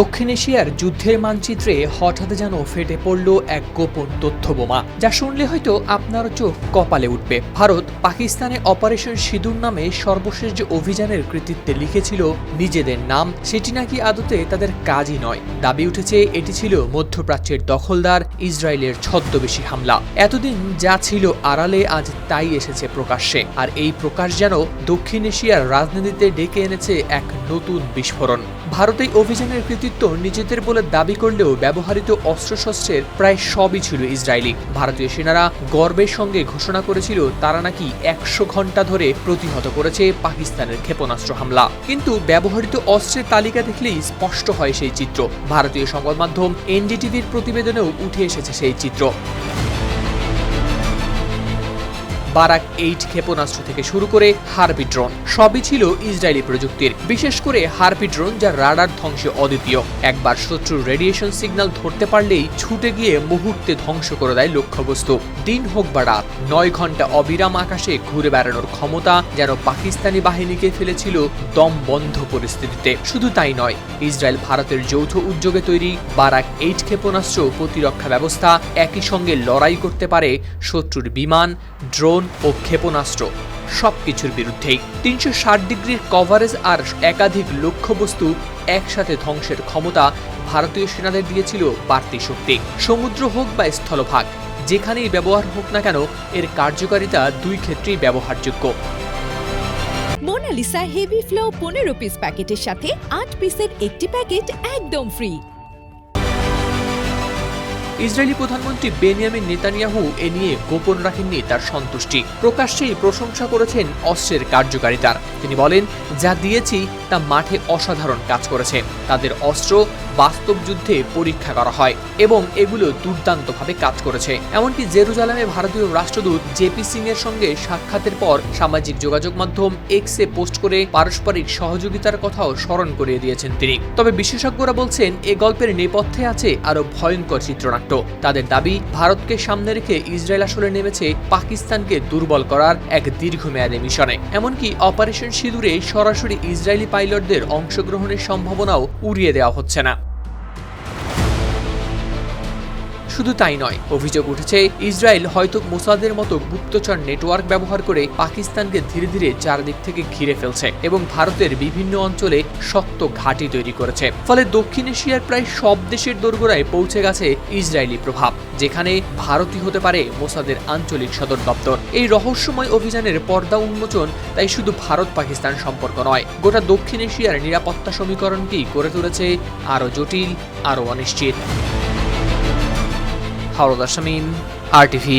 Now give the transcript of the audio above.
দক্ষিণ এশিয়ার যুদ্ধের মানচিত্রে হঠাৎ যেন ফেটে পড়ল এক গোপন তথ্য বোমা যা শুনলে হয়তো আপনার চোখ কপালে উঠবে। ভারত পাকিস্তানে অপারেশন সিঁদুর নামে সর্বশেষ যে অভিযানের কৃতিত্বে লিখেছিল নিজেদের নাম, সেটি নাকি আদতে তাদের কাজই নয়। দাবি উঠেছে, এটি ছিল মধ্যপ্রাচ্যের দখলদার ইসরায়েলের ছদ্মবেশী হামলা। এতদিন যা ছিল আড়ালে, আজ তাই এসেছে প্রকাশ্যে। আর এই প্রকাশ যেন দক্ষিণ এশিয়ার রাজনীতিতে ডেকে এনেছে এক নতুন বিস্ফোরণ। ভারতে অভিযানের কৃতিত্ব নিজেদের বলে দাবি করলেও ব্যবহৃত অস্ত্রশস্ত্রের প্রায় সবই ছিল ইসরায়েলি। ভারতীয় সেনারা গর্বের সঙ্গে ঘোষণা করেছিল, তারা নাকি একশো ঘণ্টা ধরে প্রতিহত করেছে পাকিস্তানের ক্ষেপণাস্ত্র হামলা। কিন্তু ব্যবহৃত অস্ত্রের তালিকা দেখলেই স্পষ্ট হয় সেই চিত্র। ভারতীয় সংবাদ মাধ্যম এনডিটিভির প্রতিবেদনেও উঠে এসেছে সেই চিত্র। বারাক এইট ক্ষেপণাস্ত্র থেকে শুরু করে হারপি ড্রোন, সবই ছিল ইসরায়েলি প্রযুক্তির। বিশেষ করে হারপি ড্রোন যা রাডার ধ্বংসে অদ্বিতীয়। একবার শত্রুর রেডিয়েশন সিগন্যাল ধরতে পারলেই ছুটে গিয়ে মুহূর্তে ধ্বংস করে দেয় লক্ষ্যবস্তু। দিন হোক বা রাত, নয় ঘণ্টা অবিরাম আকাশে ঘুরে বেড়ানোর ক্ষমতা যেন পাকিস্তানি বাহিনীকে ফেলেছিল দম বন্ধ পরিস্থিতিতে। শুধু তাই নয়, ইসরায়েল ভারতের যৌথ উদ্যোগে তৈরি বারাক এইট ক্ষেপণাস্ত্র প্রতিরক্ষা ব্যবস্থা একই সঙ্গে লড়াই করতে পারে শত্রুর বিমান, ড্রোন ও ক্ষেপণাস্ত্র সবকিছুর বিরুদ্ধেই তিনশো ষাট ডিগ্রির কভারেজ আর একাধিক লক্ষ্যবস্তু একসাথে ধ্বংসের ক্ষমতা ভারতীয় সেনাদের দিয়েছিল বাড়তি শক্তি। সমুদ্র হোক বা স্থলভাগ, যেখানেই ব্যবহার হোক না কেন, এর কার্যকারিতা দুই ক্ষেত্রেই ব্যবহারযোগ্য। মোনালিসা হেভি ফ্লো পনেরো পিস প্যাকেটের সাথে আট পিসের একটি প্যাকেট একদম ফ্রি ইসরায়েলি প্রধানমন্ত্রী বেনিয়ামিন নেতানিয়াহু এ নিয়ে গোপন রাখেননি তার সন্তুষ্টি। প্রকাশ্যেই প্রশংসা করেছেন অস্ত্রের কার্যকারিতার তিনি বলেন, যা দিয়েছি তা মাঠে অসাধারণ কাজ করেছে। তাদের অস্ত্র, বাস্তব যুদ্ধে পরীক্ষা করা হয় এবং এগুলো দুর্দান্তভাবে কাজ করেছে। এমনকি জেরুজালেমে ভারতীয় রাষ্ট্রদূত জেপি সিং এর সঙ্গে সাক্ষাতের পর সামাজিক যোগাযোগ মাধ্যম এক্সে পোস্ট করে পারস্পরিক সহযোগিতার কথাও স্মরণ করিয়ে দিয়েছেন তিনি। তবে বিশেষজ্ঞরা বলছেন, এ গল্পের নেপথ্যে আছে আরও ভয়ঙ্কর চিত্রনাট্য। তাদের দাবি, ভারতকে সামনে রেখে ইসরায়েল আসলে নেমেছে পাকিস্তানকে দুর্বল করার এক দীর্ঘমেয়াদী মিশনে। এমনকি অপারেশন সিঁদুরে সরাসরি ইসরায়েলি পাইলটদের অংশগ্রহণের সম্ভাবনাও উড়িয়ে দেওয়া হচ্ছে না। শুধু তাই নয়, অভিযোগ উঠেছে ইসরায়েল হয়তো মোসাদের মতো গুপ্তচর নেটওয়ার্ক ব্যবহার করে পাকিস্তানকে ধীরে ধীরে চারদিক থেকে ঘিরে ফেলছে এবং ভারতের বিভিন্ন অঞ্চলে শক্ত ঘাঁটি তৈরি করেছে। ফলে দক্ষিণ এশিয়ার প্রায় সব দেশের দোরগোড়ায় পৌঁছে গেছে ইসরায়েলি প্রভাব, যেখানে ভারতই হতে পারে মোসাদের আঞ্চলিক সদর দপ্তর। এই রহস্যময় অভিযানের পর্দা উন্মোচন তাই শুধু ভারত পাকিস্তান সম্পর্ক নয়, গোটা দক্ষিণ এশিয়ার নিরাপত্তা সমীকরণটি করে তুলেছে আরও জটিল, আরও অনিশ্চিত। হাওড়া শামীম আর টিভি